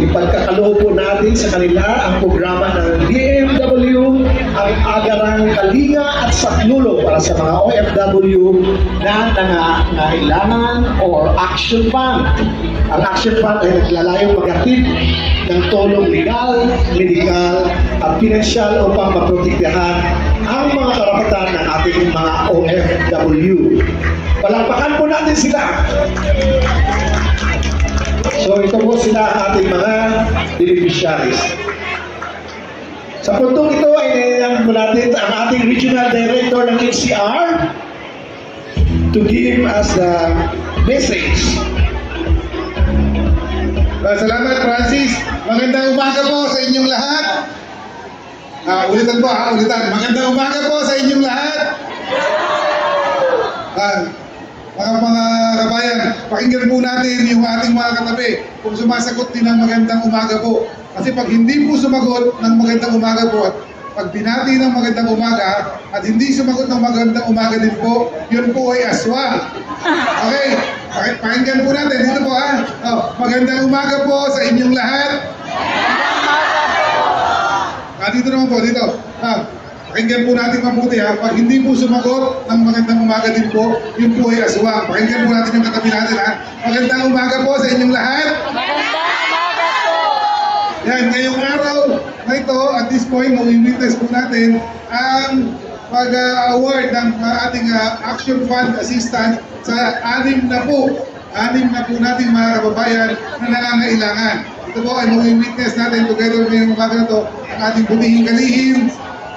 ipagkakaloob po natin sa kanila ang programa ng DMW, ang agarang kalinga at saklulo para sa mga OFW na nangangailangan or action fund. Ang action fund ay naglalayong maghatid ng tulong legal, medikal, at pinansyal upang maprotektahan ang mga karapatan ng ating mga OFW. Palakpakan po natin sila. Ito po sila ating mga beneficiaries. Sa puntong ito ay nailangan po natin ang ating Regional Director ng NCR to give us the message. Ah, salamat Francis. Magandang umaga po sa inyong lahat. Ah, ulitan po ha, ulitan. Magandang umaga po sa inyong lahat. Ah, mga mga pakinggan po natin yung ating mga katabi kung sumasagot din ng magandang umaga po. Kasi pag hindi po sumagot ng magandang umaga po at pag binati ng magandang umaga at hindi sumagot ng magandang umaga din po, yun po ay aswang. Okay, Paki- pakinggan po natin dito po ha. Oh, magandang umaga po sa inyong lahat. Ah, dito naman po, dito. Ah, pakinggan po natin mabuti ha. Pag hindi po sumagot ng magandang umaga din po, yun po ay aswang. Pakinggan po natin yung katabi natin ha. Magandang umaga po sa inyong lahat. Yan, ngayong araw na ito, at this point, mawin-witness po natin ang pag-award ng uh, ating uh, Action Fund Assistance sa anim na po, anim na po nating mga kababayan na nangangailangan. Ito po ay mawin-witness natin together ngayong umaga na ito ang ating butihing kalihim,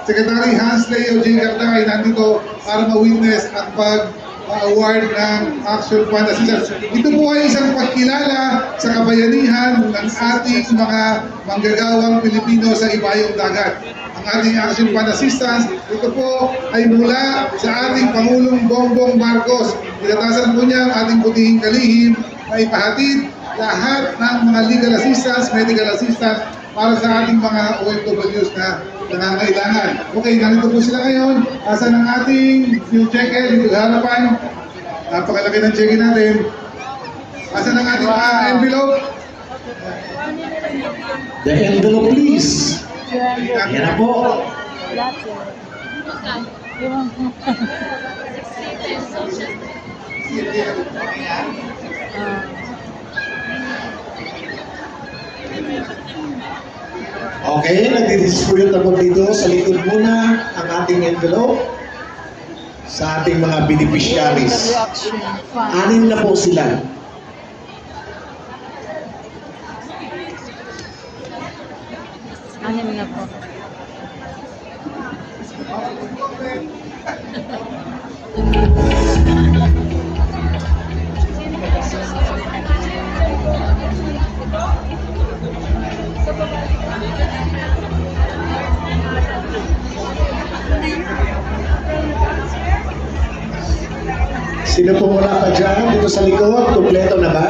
Secretary Hans Leo J. Garda ay nandito para ma-witness ang pag award ng Action Fund Assistance. Ito po ay isang pagkilala sa kabayanihan ng ating mga manggagawang Pilipino sa ibayong dagat. Ang ating Action Fund Assistance, ito po ay mula sa ating Pangulong Bongbong Marcos. Tinatasan po niya ang ating putihing kalihim na ipahatid lahat ng mga legal assistance, medical assistance para sa ating mga OFWs na nangangailangan. Okay, nandito po sila ngayon. Asan ang ating yung cheque dito sa harapan? Napakalaki ng cheque natin. Asan ang ating ah, envelope? The envelope please. Yan na po. Okay, nagdidistribute ako dito sa likod muna ang ating envelope sa ating mga beneficiaries. Anim na po sila. Anim na po. Sino po wala pa dyan dito sa likod? Kompleto na ba?